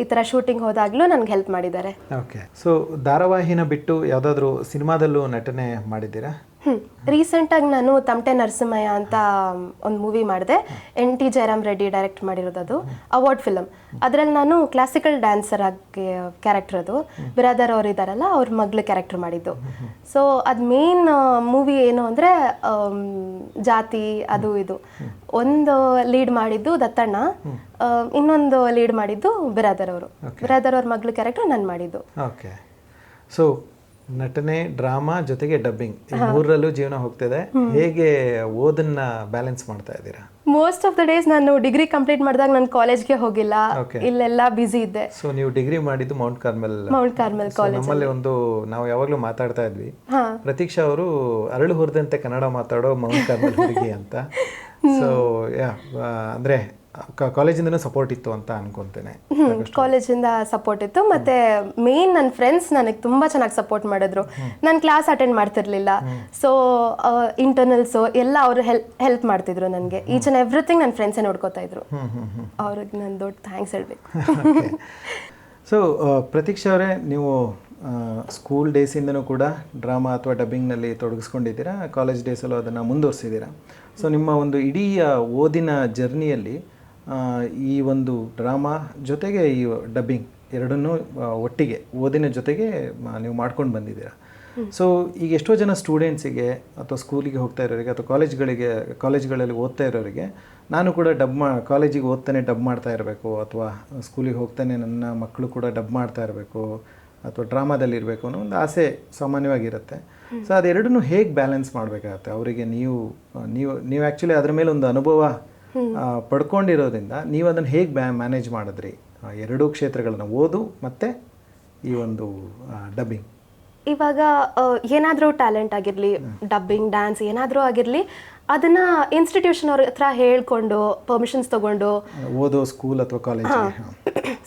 ಈ ಥರ ಶೂಟಿಂಗ್ ಹೋದಾಗಲೂ ನನಗೆ ಹೆಲ್ಪ್ ಮಾಡಿದ್ದಾರೆ. ಓಕೆ ಸೊ ಧಾರಾವಾಹಿನ ಬಿಟ್ಟು ಯಾವುದಾದ್ರೂ ಸಿನಿಮಾದಲ್ಲೂ ನಟನೆ ಮಾಡಿದ್ದೀರಾ? ಹ್ಞೂ ರೀಸೆಂಟಾಗಿ ನಾನು ತಮಟೆ ನರಸಿಂಹಯ್ಯ ಅಂತ ಒಂದು ಮೂವಿ ಮಾಡಿದೆ. N T Jayaram Reddy direct ಮಾಡಿರೋದು ಅದು. ಅವಾರ್ಡ್ ಫಿಲಮ್ ಅದರಲ್ಲಿ ನಾನು ಕ್ಲಾಸಿಕಲ್ ಡ್ಯಾನ್ಸರ್ ಆಗಿ ಕ್ಯಾರೆಕ್ಟರ್ ಅದು. ಬಿರಾದರ್ ಅವರು ಇದ್ದಾರಲ್ಲ ಅವ್ರ ಮಗಳು ಕ್ಯಾರೆಕ್ಟರ್ ಮಾಡಿದ್ದು. ಸೊ ಅದು ಮೇನ್ ಮೂವಿ ಏನು ಅಂದರೆ ಜಾತಿ ಅದು ಇದು. ಒಂದು ಲೀಡ್ ಮಾಡಿದ್ದು ದತ್ತಣ್ಣ ಇನ್ನೊಂದು ಲೀಡ್ ಮಾಡಿದ್ದು ಬಿರಾದರ್ ಅವರು. ಬಿರಾದರ್ ಅವ್ರ ಮಗಳು ಕ್ಯಾರೆಕ್ಟರ್ ನಾನು ಮಾಡಿದ್ದು. ಓಕೆ ಸೊ ನಟನೆ ಡ್ರಾಮಾ ಜೊತೆಗೆ ಡಬ್ಬಿಂಗ್. ಈ ಮೂರರಲ್ಲೂ ಜೀವನ ಹೋಗ್ತಿದೆ. ಹೇಗೆ ಓದನ್ನ ಬ್ಯಾಲೆನ್ಸ್ ಮಾಡ್ತಾ ಇದ್ದೀರಾ? ಮೋಸ್ಟ್ ಆಫ್ ದ ಡೇಸ್ ನಾನು ಡಿಗ್ರಿ ಕಂಪ್ಲೀಟ್ ಮಾಡಿದಾಗ ನಾನು ಕಾಲೇಜ್ಗೆ ಹೋಗಿಲ್ಲ. ಇಲ್ಲೆಲ್ಲ ಬ್ಯುಸಿ ಇದ್ದೆ. ಸೊ ನೀವು ಡಿಗ್ರಿ ಮಾಡಿದ್ದು Mount Carmel Mount Carmel college ನಮ್ಮಲ್ಲಿ ಒಂದು ನಾವು ಯಾವಾಗಲೂ ಮಾತಾಡ್ತಾ ಇದ್ವಿ. ಪ್ರತೀಕ್ಷಾ ಅವರು ಅರಳು ಹುರಿದಂತೆ ಕನ್ನಡ ಮಾತಾಡೋ ಮೌಂಟ್ ಕಾರ್ಮೆಲ್ ಹುಡುಗಿ ಅಂತ. *laughs* ಸೊ ಯಾ ಅಂದ್ರೆ ಕಾಲೇಜಿಂದನೂ ಸಪೋರ್ಟ್ ಇತ್ತು ಅಂತ ಅನ್ಕೊಂತೇನೆ. ಕಾಲೇಜಿಂದ ಸಪೋರ್ಟ್ ಇತ್ತು. ಮತ್ತೆ ಮೇನ್ ನನ್ನ ಫ್ರೆಂಡ್ಸ್ ನನಗೆ ತುಂಬಾ ಚೆನ್ನಾಗಿ ಸಪೋರ್ಟ್ ಮಾಡಿದ್ರು. ನಾನು ಕ್ಲಾಸ್ ಅಟೆಂಡ್ ಮಾಡ್ತಿರ್ಲಿಲ್ಲ. ಸೊ ಇಂಟರ್ನಲ್ಸು ಎಲ್ಲ ಅವರು ಹೆಲ್ಪ್ ಹೆಲ್ಪ್ ಮಾಡ್ತಿದ್ರು ನನಗೆ. ಈಚ್ ಅಂಡ್ ಎವ್ರಿಥಿಂಗ್ ನನ್ನ ಫ್ರೆಂಡ್ಸೇ ನೋಡ್ಕೋತಾ ಇದ್ರು. ಅವ್ರಿಗೆ ನಾನು ದೊಡ್ಡ ಥ್ಯಾಂಕ್ಸ್ ಹೇಳ್ಬೇಕು. *laughs* ಸೊ ಪ್ರತೀಕ್ಷಾ ಅವರೇ ನೀವು ಸ್ಕೂಲ್ ಡೇಸಿಂದನೂ ಕೂಡ ಡ್ರಾಮಾ ಅಥವಾ ಡಬ್ಬಿಂಗ್ನಲ್ಲಿ ತೊಡಗಿಸ್ಕೊಂಡಿದ್ದೀರಾ? ಕಾಲೇಜ್ ಡೇಸಲ್ಲೂ ಅದನ್ನು ಮುಂದುವರಿಸಿದ್ದೀರಾ? ಸೊ ನಿಮ್ಮ ಒಂದು ಇಡೀ ಓದಿನ ಜರ್ನಿಯಲ್ಲಿ ಈ ಒಂದು ಡ್ರಾಮಾ ಜೊತೆಗೆ ಈ ಡಬ್ಬಿಂಗ್ ಎರಡನ್ನೂ ಒಟ್ಟಿಗೆ ಓದಿನ ಜೊತೆಗೆ ನೀವು ಮಾಡ್ಕೊಂಡು ಬಂದಿದ್ದೀರಾ. ಸೊ ಈಗ ಎಷ್ಟೋ ಜನ ಸ್ಟೂಡೆಂಟ್ಸಿಗೆ ಅಥವಾ ಸ್ಕೂಲಿಗೆ ಹೋಗ್ತಾ ಇರೋರಿಗೆ ಅಥವಾ ಕಾಲೇಜ್ಗಳಿಗೆ ಕಾಲೇಜ್ಗಳಲ್ಲಿ ಓದ್ತಾ ಇರೋರಿಗೆ ನಾನು ಕೂಡ ಡಬ್ ಮಾ ಕಾಲೇಜಿಗೆ ಓದ್ತಾನೆ ಡಬ್ ಮಾಡ್ತಾ ಇರಬೇಕು ಅಥವಾ ಸ್ಕೂಲಿಗೆ ಹೋಗ್ತಾನೆ ನನ್ನ ಮಕ್ಕಳು ಕೂಡ ಡಬ್ ಮಾಡ್ತಾ ಇರಬೇಕು ಅಥವಾ ಡ್ರಾಮಾದಲ್ಲಿ ಇರಬೇಕು ಅನ್ನೋ ಒಂದು ಆಸೆ ಸಾಮಾನ್ಯವಾಗಿರುತ್ತೆ. ಸೊ ಅದೆರಡನ್ನೂ ಹೇಗೆ ಬ್ಯಾಲೆನ್ಸ್ ಮಾಡಬೇಕಾಗತ್ತೆ? ಅವರಿಗೆ ನೀವು ನೀವು ನೀವು ಆ್ಯಕ್ಚುಲಿ ಅದ್ರ ಮೇಲೆ ಒಂದು ಅನುಭವ ಪಡ್ಕೊಂಡಿರೋದ್ರಿಂದ ನೀವು ಅದನ್ನು ಹೇಗೆ ಬ್ಯಾ ಮ್ಯಾನೇಜ್ ಮಾಡಿದ್ರಿ? ಎರಡೂ ಕ್ಷೇತ್ರಗಳನ್ನ ಓದು ಮತ್ತು ಈ ಒಂದು ಡಬ್ಬಿಂಗ್ ಇವಾಗ ಏನಾದರೂ ಟ್ಯಾಲೆಂಟ್ ಆಗಿರಲಿ ಡಬ್ಬಿಂಗ್ ಡ್ಯಾನ್ಸ್ ಏನಾದರೂ ಆಗಿರಲಿ ಅದನ್ನ ಇನ್ಸ್ಟಿಟ್ಯೂಷನ್ ಅವ್ರ ಹತ್ರ ಹೇಳ್ಕೊಂಡು ಪರ್ಮಿಷನ್ಸ್ ತಗೊಂಡು ಓದೋ ಸ್ಕೂಲ್ ಅಥವಾ ಕಾಲೇಜ್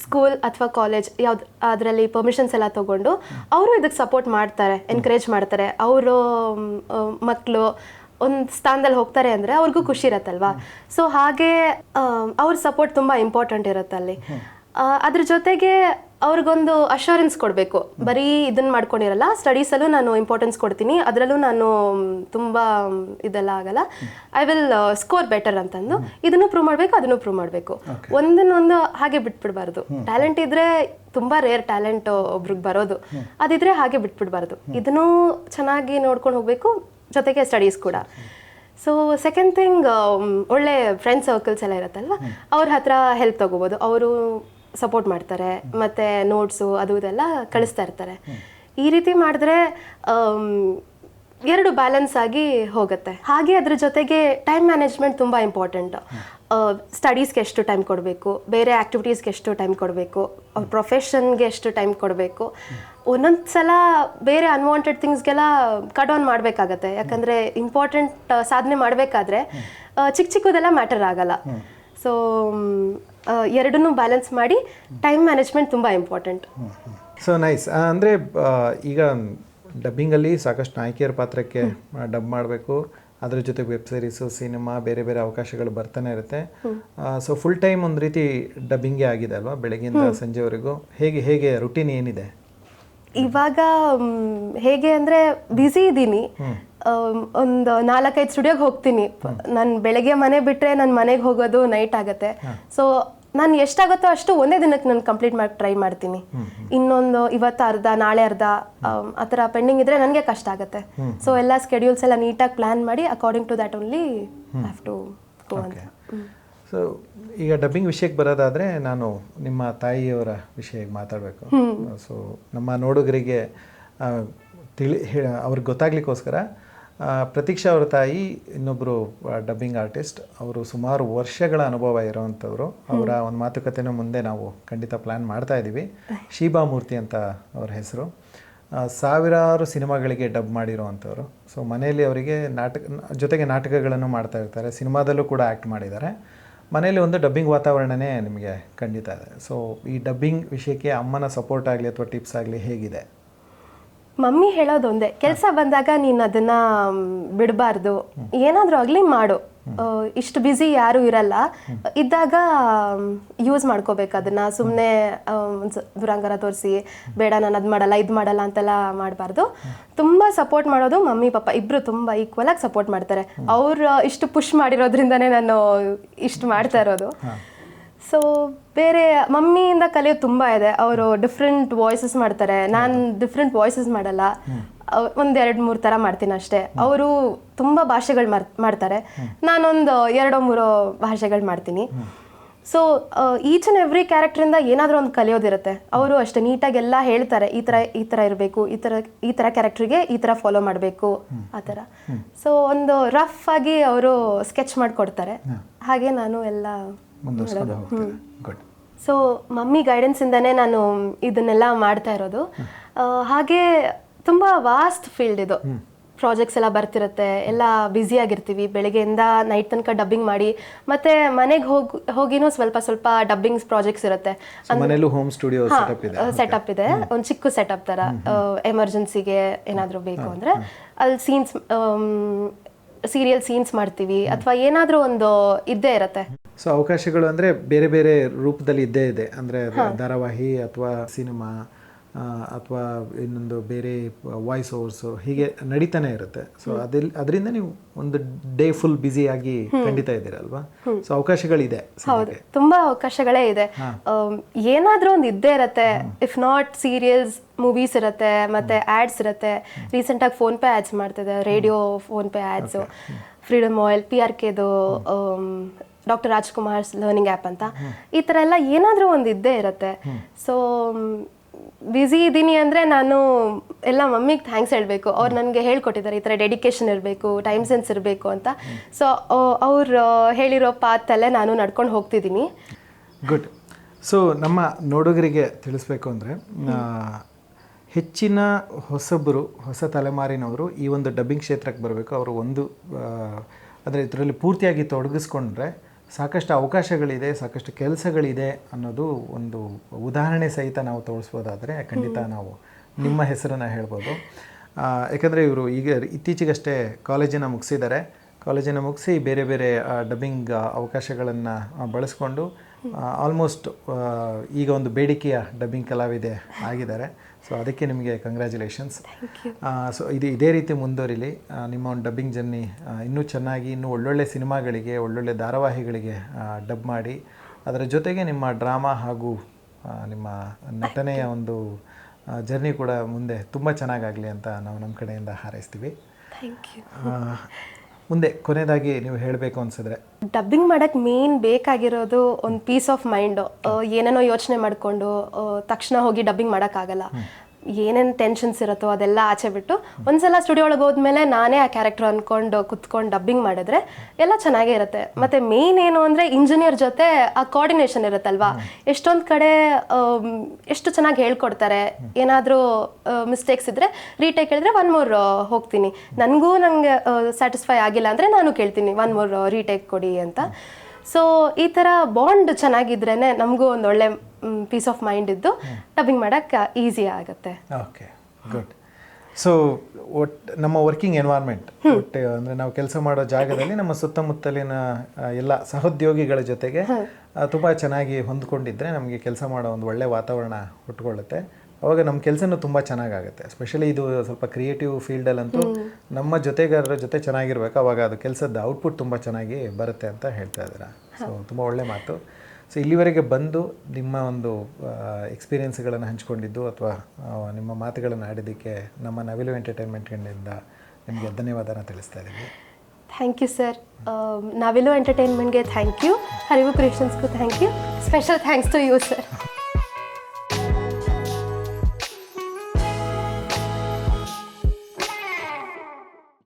ಸ್ಕೂಲ್ ಅಥವಾ ಕಾಲೇಜ್ ಯಾವ್ದು ಅದರಲ್ಲಿ ಪರ್ಮಿಷನ್ಸ್ ಎಲ್ಲ ತಗೊಂಡು ಅವರು ಇದಕ್ಕೆ ಸಪೋರ್ಟ್ ಮಾಡ್ತಾರೆ ಎನ್ಕರೇಜ್ ಮಾಡ್ತಾರೆ. ಅವರು ಮಕ್ಕಳು ಒಂದು ಸ್ಥಾನದಲ್ಲಿ ಹೋಗ್ತಾರೆ ಅಂದರೆ ಅವ್ರಿಗೂ ಖುಷಿ ಇರತ್ತಲ್ವಾ? ಸೊ ಹಾಗೆ ಅವ್ರ ಸಪೋರ್ಟ್ ತುಂಬ ಇಂಪಾರ್ಟೆಂಟ್ ಇರುತ್ತೆ ಅಲ್ಲಿ. ಅದ್ರ ಜೊತೆಗೆ ಅವ್ರಿಗೊಂದು ಅಶ್ಯೂರೆನ್ಸ್ ಕೊಡಬೇಕು. ಬರೀ ಇದನ್ನ ಮಾಡ್ಕೊಂಡಿರಲ್ಲ ಸ್ಟಡೀಸಲ್ಲೂ ನಾನು ಇಂಪಾರ್ಟೆನ್ಸ್ ಕೊಡ್ತೀನಿ ಅದರಲ್ಲೂ ನಾನು ತುಂಬ ಇದೆಲ್ಲ ಆಗಲ್ಲ. ಐ ವಿಲ್ ಸ್ಕೋರ್ ಬೆಟರ್ ಅಂತಂದು ಇದನ್ನು ಪ್ರೂವ್ ಮಾಡಬೇಕು ಅದನ್ನು ಪ್ರೂವ್ ಮಾಡಬೇಕು. ಒಂದನ್ನೊಂದು ಹಾಗೆ ಬಿಟ್ಬಿಡ್ಬಾರ್ದು. ಟ್ಯಾಲೆಂಟ್ ಇದ್ರೆ ತುಂಬಾ ರೇರ್ ಟ್ಯಾಲೆಂಟ್ ಒಬ್ರಿಗೆ ಬರೋದು. ಅದಿದ್ರೆ ಹಾಗೆ ಬಿಟ್ಬಿಡ್ಬಾರ್ದು. ಇದನ್ನೂ ಚೆನ್ನಾಗಿ ನೋಡ್ಕೊಂಡು ಹೋಗ್ಬೇಕು. ಜೊತೆಗೆ ಸ್ಟಡೀಸ್ ಕೂಡ. ಸೊ ಸೆಕೆಂಡ್ ಥಿಂಗ್ ಒಳ್ಳೆ ಫ್ರೆಂಡ್ ಸರ್ಕಲ್ಸ್ ಎಲ್ಲ ಇರುತ್ತಲ್ವ? ಅವ್ರ ಹತ್ರ ಹೆಲ್ಪ್ ತಗೋಬೋದು. ಅವರು ಸಪೋರ್ಟ್ ಮಾಡ್ತಾರೆ. ಮತ್ತು ನೋಟ್ಸು ಅದು ಇದೆಲ್ಲ ಕಳಿಸ್ತಾ ಇರ್ತಾರೆ. ಈ ರೀತಿ ಮಾಡಿದ್ರೆ ಆಮ್, ಎರಡು ಬ್ಯಾಲೆನ್ಸ್ ಆಗಿ ಹೋಗುತ್ತೆ. ಹಾಗೆ ಅದ್ರ ಜೊತೆಗೆ ಟೈಮ್ ಮ್ಯಾನೇಜ್ಮೆಂಟ್ ತುಂಬ ಇಂಪಾರ್ಟೆಂಟ್ ಸ್ಟಡೀಸ್ಗೆ ಎಷ್ಟು ಟೈಮ್ ಕೊಡಬೇಕು, ಬೇರೆ ಆ್ಯಕ್ಟಿವಿಟೀಸ್ಗೆ ಎಷ್ಟು ಟೈಮ್ ಕೊಡಬೇಕು ಪ್ರೊಫೆಷನ್ಗೆ ಎಷ್ಟು ಟೈಮ್ ಕೊಡಬೇಕು. ಒಂದೊಂದು ಸಲ ಬೇರೆ ಅನ್ವಾಂಟೆಡ್ ಥಿಂಗ್ಸ್ಗೆಲ್ಲ ಕಟ್ ಆನ್ ಮಾಡಬೇಕಾಗತ್ತೆ. ಯಾಕಂದರೆ ಇಂಪಾರ್ಟೆಂಟ್ ಸಾಧನೆ ಮಾಡಬೇಕಾದ್ರೆ ಚಿಕ್ಕ ಚಿಕ್ಕದೆಲ್ಲ ಮ್ಯಾಟರ್ ಆಗಲ್ಲ. ಸೊ ಎರಡನ್ನೂ ಬ್ಯಾಲೆನ್ಸ್ ಮಾಡಿ ಟೈಮ್ ಮ್ಯಾನೇಜ್ಮೆಂಟ್ ತುಂಬ ಇಂಪಾರ್ಟೆಂಟ್ ಸೊ ನೈಸ್ ಅಂದರೆ ಈಗ ಡಬ್ಬಿಂಗಲ್ಲಿ ಸಾಕಷ್ಟು ನಾಯಕಿಯರ ಪಾತ್ರಕ್ಕೆ ಡಬ್ ಮಾಡಬೇಕು. ಅದ್ರ ಜೊತೆ ವೆಬ್ ಸೀರೀಸು ಸಿನಿಮಾ ಬೇರೆ ಬೇರೆ ಅವಕಾಶಗಳು ಬರ್ತಾನೆ ಇರುತ್ತೆ. ಸೊ ಫುಲ್ ಟೈಮ್ ಒಂದು ರೀತಿ ಡಬ್ಬಿಂಗೇ ಆಗಿದೆ ಅಲ್ವಾ? ಬೆಳಗ್ಗಿಂದ ಸಂಜೆವರೆಗೂ. ಹೇಗೆ ಹೇಗೆ ರುಟೀನ್ ಏನಿದೆ? ಇವಾಗ ಹೇಗೆ ಅಂದರೆ ಬ್ಯುಸಿ ಇದ್ದೀನಿ. ಒಂದು ನಾಲ್ಕೈದು ಸ್ಟುಡಿಯೋಗೆ ಹೋಗ್ತೀನಿ. ನಾನು ಬೆಳಗ್ಗೆ ಮನೆ ಬಿಟ್ಟರೆ ನನ್ನ ಮನೆಗೆ ಹೋಗೋದು ನೈಟ್ ಆಗುತ್ತೆ. ಸೊ ನಾನು ಎಷ್ಟಾಗುತ್ತೋ ಅಷ್ಟು ಒಂದೇ ದಿನಕ್ಕೆ ನಾನು ಕಂಪ್ಲೀಟ್ ಮಾಡಿ ಟ್ರೈ ಮಾಡ್ತೀನಿ. ಇನ್ನೊಂದು ಇವತ್ತು ಅರ್ಧ ನಾಳೆ ಅರ್ಧ ಆ ಥರ ಪೆಂಡಿಂಗ್ ಇದ್ರೆ ನನಗೆ ಕಷ್ಟ ಆಗುತ್ತೆ. ಸೊ ಎಲ್ಲ ಸ್ಕೆಡ್ಯೂಲ್ಸ್ ಎಲ್ಲ ನೀಟಾಗಿ ಪ್ಲಾನ್ ಮಾಡಿ according to that only have to go ಅಂತ. ಸೊ ಈಗ ಡಬ್ಬಿಂಗ್ ವಿಷಯಕ್ಕೆ ಬರೋದಾದರೆ ನಾನು ನಿಮ್ಮ ತಾಯಿಯವರ ವಿಷಯ ಮಾತಾಡಬೇಕು. ಸೊ ನಮ್ಮ ನೋಡುಗರಿಗೆ ತಿಳಿ ಅವ್ರಿಗೆ ಗೊತ್ತಾಗ್ಲಿಕ್ಕೋಸ್ಕರ ಪ್ರತೀಕ್ಷಾ ಅವರ ತಾಯಿ ಇನ್ನೊಬ್ಬರು ಡಬ್ಬಿಂಗ್ ಆರ್ಟಿಸ್ಟ್ ಅವರು ಸುಮಾರು ವರ್ಷಗಳ ಅನುಭವ ಇರೋವಂಥವ್ರು. ಅವರ ಒಂದು ಮಾತುಕತೆನೂ ಮುಂದೆ ನಾವು ಖಂಡಿತ ಪ್ಲ್ಯಾನ್ ಮಾಡ್ತಾ ಇದ್ದೀವಿ ಶೀಬಾ ಮೂರ್ತಿ ಅಂತ ಅವ್ರ ಹೆಸರು. ಸಾವಿರಾರು ಸಿನಿಮಾಗಳಿಗೆ ಡಬ್ ಮಾಡಿರೋವಂಥವ್ರು. ಸೊ ಮನೆಯಲ್ಲಿ ಅವರಿಗೆ ನಾಟಕ ಜೊತೆಗೆ ನಾಟಕಗಳನ್ನು ಮಾಡ್ತಾ ಇರ್ತಾರೆ. ಸಿನಿಮಾದಲ್ಲೂ ಕೂಡ ಆ್ಯಕ್ಟ್ ಮಾಡಿದ್ದಾರೆ. ಮನೆಯಲ್ಲಿ ಒಂದು ಡಬ್ಬಿಂಗ್ ವಾತಾವರಣನೇ ನಿಮಗೆ ಖಂಡಿತ ಇದೆ. ಸೊ ಈ ಡಬ್ಬಿಂಗ್ ವಿಷಯಕ್ಕೆ ಅಮ್ಮನ ಸಪೋರ್ಟ್ ಆಗಲಿ ಅಥವಾ ಟಿಪ್ಸ್ ಆಗಲಿ ಹೇಗಿದೆ? ಮಮ್ಮಿ ಹೇಳೋದೊಂದೇ ಕೆಲಸ ಬಂದಾಗ ನೀನು ಅದನ್ನ ಬಿಡಬಾರ್ದು ಏನಾದರೂ ಆಗಲಿ ಮಾಡು. ಇಷ್ಟು ಬ್ಯುಸಿ ಯಾರು ಇರಲ್ಲ. ಇದ್ದಾಗ ಯೂಸ್ ಮಾಡ್ಕೋಬೇಕು ಅದನ್ನ. ಸುಮ್ಮನೆ ದುರಂಗರ ತೋರಿಸಿ ಬೇಡ ನಾನು ಅದು ಮಾಡಲ್ಲ ಇದು ಮಾಡಲ್ಲ ಅಂತೆಲ್ಲ ಮಾಡಬಾರ್ದು. ತುಂಬ ಸಪೋರ್ಟ್ ಮಾಡೋದು ಮಮ್ಮಿ ಪಾಪ ಇಬ್ಬರು ತುಂಬ ಈಕ್ವಲ್ ಆಗಿ ಸಪೋರ್ಟ್ ಮಾಡ್ತಾರೆ. ಅವರು ಇಷ್ಟು ಪುಷ್ ಮಾಡಿರೋದ್ರಿಂದನೇ ನಾನು ಇಷ್ಟು ಮಾಡ್ತಾ ಇರೋದು. ಸೊ ಬೇರೆ ಮಮ್ಮಿಯಿಂದ ಕಲಿಯೋದು ತುಂಬ ಇದೆ. ಅವರು ಡಿಫ್ರೆಂಟ್ ವಾಯ್ಸಸ್ ಮಾಡ್ತಾರೆ. ನಾನು ಡಿಫ್ರೆಂಟ್ ವಾಯ್ಸಸ್ ಮಾಡಲ್ಲ. ಒಂದೆರಡು ಒಂದ್ ಎರಡ್ ಮೂರು ಥರ ಮಾಡ್ತೀನಿ ಅಷ್ಟೇ. ಅವರು ತುಂಬ ಭಾಷೆಗಳು ಮಾಡ್ತಾರೆ. ನಾನೊಂದು ಎರಡೋ ಮೂರೋ ಭಾಷೆಗಳು ಮಾಡ್ತೀನಿ. ಸೊ ಈಚ್ ಆ್ಯಂಡ್ ಎವ್ರಿ ಕ್ಯಾರೆಕ್ಟ್ರಿಂದ ಏನಾದರೂ ಒಂದು ಕಲಿಯೋದಿರುತ್ತೆ. ಅವರು ಅಷ್ಟೇ ನೀಟಾಗಿ ಎಲ್ಲ ಹೇಳ್ತಾರೆ. ಈ ಥರ ಈ ಥರ ಇರಬೇಕು. ಈ ಥರ ಈ ಥರ ಕ್ಯಾರೆಕ್ಟ್ರಿಗೆ ಈ ಥರ ಫಾಲೋ ಮಾಡಬೇಕು. ಆ ಥರ ಸೊ ಒಂದು ರಫ್ ಆಗಿ ಅವರು ಸ್ಕೆಚ್ ಮಾಡಿಕೊಡ್ತಾರೆ. ಹಾಗೆ ನಾನು ಎಲ್ಲ ಮುಂದುವರ್ಸ್ಕೊಂಡು ಹೋಗ್ತೀರಾ? ಗುಡ್ ಸೊ ಮಮ್ಮಿ ಗೈಡೆನ್ಸಿಂದನೇ ನಾನು ಇದನ್ನೆಲ್ಲ ಮಾಡ್ತಾ ಇರೋದು. ಹಾಗೆ ತುಂಬಾ ವಾಸ್ಟ್ ಫೀಲ್ಡ್ ಇದು. ಪ್ರಾಜೆಕ್ಟ್ಸ್ ಎಲ್ಲ ಬರ್ತಿರುತ್ತೆ ಎಲ್ಲ ಬ್ಯುಸಿ ಆಗಿರ್ತೀವಿ. ಬೆಳಗ್ಗೆಯಿಂದ ನೈಟ್ ತನಕ ಡಬ್ಬಿಂಗ್ ಮಾಡಿ ಮತ್ತೆ ಮನೆಗೆ ಹೋಗಿ ಹೋಗಿನೂ ಸ್ವಲ್ಪ ಸ್ವಲ್ಪ ಡಬ್ಬಿಂಗ್ಸ್ ಪ್ರಾಜೆಕ್ಟ್ಸ್ ಇರುತ್ತೆ. ಹೋಮ್ ಸ್ಟುಡಿಯೋ ಸೆಟಪ್ ಇದೆ. ಸೆಟಪ್ ಇದೆ. ಒಂದು ಚಿಕ್ಕ ಸೆಟಪ್ ತರ. ಎಮರ್ಜೆನ್ಸಿಗೆ ಏನಾದರೂ ಬೇಕು ಅಂದ್ರೆ ಅಲ್ಲಿ ಸೀನ್ಸ್ ಸೀರಿಯಲ್ ಸೀನ್ಸ್ ಮಾಡ್ತೀವಿ ಅಥವಾ ಏನಾದರೂ ಒಂದು ಇದ್ದೇ ಇರುತ್ತೆ. ಸೊ ಅವಕಾಶಗಳು ಅಂದ್ರೆ ಬೇರೆ ಬೇರೆ ರೂಪದಲ್ಲಿ ಇದ್ದೇ ಇದೆ. ಅಂದ್ರೆ ಧಾರಾವಾಹಿ ಅಥವಾ ಸಿನಿಮಾ ಅಥವಾ ಇನ್ನೊಂದು ಬೇರೆ ವಾಯ್ಸ್ ಓವರ್ಸು ಹೀಗೆ ನಡೀತಾನೆ ಇರುತ್ತೆ. ಸೊ ಅದಿಲ್ ಅದರಿಂದ ನೀವು ಒಂದು ಡೇ ಫುಲ್ ಬ್ಯುಸಿಯಾಗಿ ಆಗಿ ಖಂಡಿತ ಇದ್ದೀರಲ್ವಾ? ಸೊ ಅವಕಾಶಗಳಿದೆ ಹೌದು ತುಂಬಾ ಅವಕಾಶಗಳೇ ಇದೆ. ಏನಾದರೂ ಏನಾದ್ರೂ ಒಂದು ಇದ್ದೇ ಇರುತ್ತೆ. ಇಫ್ ನಾಟ್ ಸೀರಿಯಲ್ಸ್ ಮೂವೀಸ್ ಇರುತ್ತೆ ಮತ್ತೆ ಆ್ಯಡ್ಸ್ ಇರುತ್ತೆ. ರೀಸೆಂಟ್ ಆಗಿ ಫೋನ್ ಪೇ ಆಡ್ಸ್ ಮಾಡ್ತಿದೆ radio PhonePe ads freedom oil P R ಕೆದು doctor Rajkumar learning app ಅಂತ. ಈ ಥರ ಎಲ್ಲ ಏನಾದರೂ ಒಂದು ಇದ್ದೇ ಇರುತ್ತೆ. ಸೊ ಬ್ಯುಸಿ ಇದ್ದೀನಿ ಅಂದರೆ ನಾನು ಎಲ್ಲ ಮಮ್ಮಿಗೆ ಥ್ಯಾಂಕ್ಸ್ ಹೇಳಬೇಕು. ಅವ್ರು ನನಗೆ ಹೇಳ್ಕೊಟ್ಟಿದ್ದಾರೆ ಈ ಥರ ಡೆಡಿಕೇಶನ್ ಇರಬೇಕು ಟೈಮ್ ಸೆನ್ಸ್ ಇರಬೇಕು ಅಂತ. ಸೊ ಅವರು ಹೇಳಿರೋ ಪಾತಲ್ಲೇ ನಾನು ನಡ್ಕೊಂಡು ಹೋಗ್ತಿದ್ದೀನಿ. ಗುಡ್ ಸೊ ನಮ್ಮ ನೋಡುಗರಿಗೆ ತಿಳಿಸ್ಬೇಕು ಅಂದರೆ ಹೆಚ್ಚಿನ ಹೊಸಬರು ಹೊಸ ತಲೆಮಾರಿನವರು ಈ ಒಂದು ಡಬ್ಬಿಂಗ್ ಕ್ಷೇತ್ರಕ್ಕೆ ಬರಬೇಕು. ಅವರು ಒಂದು ಅಂದರೆ ಇದರಲ್ಲಿ ಪೂರ್ತಿಯಾಗಿ ತೊಡಗಿಸ್ಕೊಂಡ್ರೆ ಸಾಕಷ್ಟು ಅವಕಾಶಗಳಿದೆ ಸಾಕಷ್ಟು ಕೆಲಸಗಳಿದೆ ಅನ್ನೋದು ಒಂದು ಉದಾಹರಣೆ ಸಹಿತ ನಾವು ತೋರಿಸ್ಬೋದಾದರೆ ಖಂಡಿತ ನಾವು ನಿಮ್ಮ ಹೆಸರನ್ನು ಹೇಳ್ಬೋದು. ಯಾಕಂದರೆ ಇವರು ಈಗ ಇತ್ತೀಚೆಗಷ್ಟೇ ಕಾಲೇಜನ್ನು ಮುಗಿಸಿದ್ದಾರೆ. ಕಾಲೇಜನ್ನು ಮುಗಿಸಿ ಬೇರೆ ಬೇರೆ ಡಬ್ಬಿಂಗ್ ಅವಕಾಶಗಳನ್ನು ಬಳಸ್ಕೊಂಡು ಆಲ್ಮೋಸ್ಟ್ ಈಗ ಒಂದು ಬೇಡಿಕೆಯ ಡಬ್ಬಿಂಗ್ ಕಲಾವಿದೆ ಆಗಿದ್ದಾರೆ. ಸೊ ಅದಕ್ಕೆ ನಿಮಗೆ ಕಂಗ್ರ್ಯಾಚುಲೇಷನ್ಸ್ ಸೊ ಇದು ಇದೇ ರೀತಿ ಮುಂದುವರಿಲಿ. ನಿಮ್ಮ ಒಂದು ಡಬ್ಬಿಂಗ್ ಜರ್ನಿ ಇನ್ನೂ ಚೆನ್ನಾಗಿ ಇನ್ನೂ ಒಳ್ಳೊಳ್ಳೆ ಸಿನಿಮಾಗಳಿಗೆ ಒಳ್ಳೊಳ್ಳೆ ಧಾರಾವಾಹಿಗಳಿಗೆ ಡಬ್ ಮಾಡಿ ಅದರ ಜೊತೆಗೆ ನಿಮ್ಮ ಡ್ರಾಮಾ ಹಾಗೂ ನಿಮ್ಮ ನಟನೆಯ ಒಂದು ಜರ್ನಿ ಕೂಡ ಮುಂದೆ ತುಂಬ ಚೆನ್ನಾಗಾಗಲಿ ಅಂತ ನಾವು ನಮ್ಮ ಕಡೆಯಿಂದ ಹಾರೈಸ್ತೀವಿ. ಮುಂದೆ ಕೊನೆಯದಾಗಿ ನೀವು ಹೇಳಬೇಕು ಅನ್ಸಿದ್ರೆ. ಡಬ್ಬಿಂಗ್ ಮಾಡಕ್ಕೆ ಮೇನ್ ಬೇಕಾಗಿರೋದು ಒಂದು ಪೀಸ್ ಆಫ್ ಮೈಂಡ್ ಏನೇನೋ ಯೋಚನೆ ಮಾಡಿಕೊಂಡು ತಕ್ಷಣ ಹೋಗಿ ಡಬ್ಬಿಂಗ್ ಮಾಡೋಕ್ಕಾಗಲ್ಲ. ಏನೇನು ಟೆನ್ಷನ್ಸ್ ಇರುತ್ತೋ ಅದೆಲ್ಲ ಆಚೆ ಬಿಟ್ಟು ಒಂದ್ಸಲ ಸ್ಟುಡಿಯೋ ಒಳಗೆ ಹೋದ್ಮೇಲೆ ನಾನೇ ಆ ಕ್ಯಾರೆಕ್ಟರ್ ಅಂದ್ಕೊಂಡು ಕುತ್ಕೊಂಡು ಡಬ್ಬಿಂಗ್ ಮಾಡಿದ್ರೆ ಎಲ್ಲ ಚೆನ್ನಾಗೇ ಇರುತ್ತೆ. ಮತ್ತೆ ಮೇನ್ ಏನು ಅಂದ್ರೆ ಇಂಜಿನಿಯರ್ ಜೊತೆ ಆ ಕೋಆರ್ಡಿನೇಷನ್ ಇರುತ್ತಲ್ವಾ? ಎಷ್ಟೊಂದು ಕಡೆ ಎಷ್ಟು ಚೆನ್ನಾಗಿ ಹೇಳ್ಕೊಡ್ತಾರೆ. ಏನಾದರೂ ಮಿಸ್ಟೇಕ್ಸ್ ಇದ್ರೆ ರೀಟೇಕ್ ಹೇಳಿದ್ರೆ ಒನ್ ಮೋರ್ ಹೋಗ್ತೀನಿ. ನನಗೂ ನನಗೆ ಸ್ಯಾಟಿಸ್ಫೈ ಆಗಿಲ್ಲ ಅಂದರೆ ನಾನು ಕೇಳ್ತೀನಿ ಒನ್ ಮೋರ್ ರೀಟೇಕ್ ಕೊಡಿ ಅಂತ. ಸೊ ಈ ಥರ ಬಾಂಡ್ ಚೆನ್ನಾಗಿದ್ರೇ ನಮಗೂ ಒಂದು ಒಳ್ಳೆ ಪೀಸ್ ಆಫ್ ಮೈಂಡ್ ಇದ್ದು ಡಬ್ಬಿಂಗ್ ಮಾಡೋಕ್ಕೆ ಈಸಿ ಆಗುತ್ತೆ. ಓಕೆ ಗುಡ್ ಸೊ ಒಟ್ ನಮ್ಮ ವರ್ಕಿಂಗ್ ಎನ್ವೈರ್ಮೆಂಟ್ ಒಟ್ಟು ಅಂದರೆ ನಾವು ಕೆಲಸ ಮಾಡೋ ಜಾಗದಲ್ಲಿ ನಮ್ಮ ಸುತ್ತಮುತ್ತಲಿನ ಎಲ್ಲ ಸಹೋದ್ಯೋಗಿಗಳ ಜೊತೆಗೆ ತುಂಬ ಚೆನ್ನಾಗಿ ಹೊಂದ್ಕೊಂಡಿದ್ರೆ ನಮಗೆ ಕೆಲಸ ಮಾಡೋ ಒಂದು ಒಳ್ಳೆ ವಾತಾವರಣ ಹುಟ್ಕೊಳ್ಳುತ್ತೆ. ಅವಾಗ ನಮ್ಮ ಕೆಲಸನೂ ತುಂಬ ಚೆನ್ನಾಗಾಗುತ್ತೆ. ಸ್ಪೆಷಲಿ ಇದು ಸ್ವಲ್ಪ ಕ್ರಿಯೇಟಿವ್ ಫೀಲ್ಡಲ್ಲಂತೂ ನಮ್ಮ ಜೊತೆಗಾರರ ಜೊತೆ ಚೆನ್ನಾಗಿರ್ಬೇಕು. ಅವಾಗ ಅದು ಕೆಲಸದ ಔಟ್ಪುಟ್ ತುಂಬ ಚೆನ್ನಾಗಿ ಬರುತ್ತೆ ಅಂತ ಹೇಳ್ತಾ ಇದ್ದೀರಾ. ಸೊ ತುಂಬ ಒಳ್ಳೆ ಮಾತು. ಸೊ ಇಲ್ಲಿವರೆಗೆ ಬಂದು ನಿಮ್ಮ ಒಂದು ಎಕ್ಸ್ಪೀರಿಯೆನ್ಸ್ಗಳನ್ನು ಹಂಚ್ಕೊಂಡಿದ್ದು ಅಥವಾ ನಿಮ್ಮ ಮಾತುಗಳನ್ನು ಆಡಿದ್ದಕ್ಕೆ ನಮ್ಮ ನವಿಲು ಎಂಟರ್ಟೈನ್ಮೆಂಟ್ಗಳಿಂದ ನಿಮಗೆ ಧನ್ಯವಾದನ ತಿಳಿಸ್ತಾ ಇದ್ದೀವಿ. ಥ್ಯಾಂಕ್ ಯು ಸರ್ ನಾವಿಲು ಎಂಟರ್ಟೈನ್ಮೆಂಟ್ಗೆ ಥ್ಯಾಂಕ್ ಯು ಹರಿವು ಕ್ರಿಯೇಷನ್ಸ್ಗೂ thank you special thanks to you sir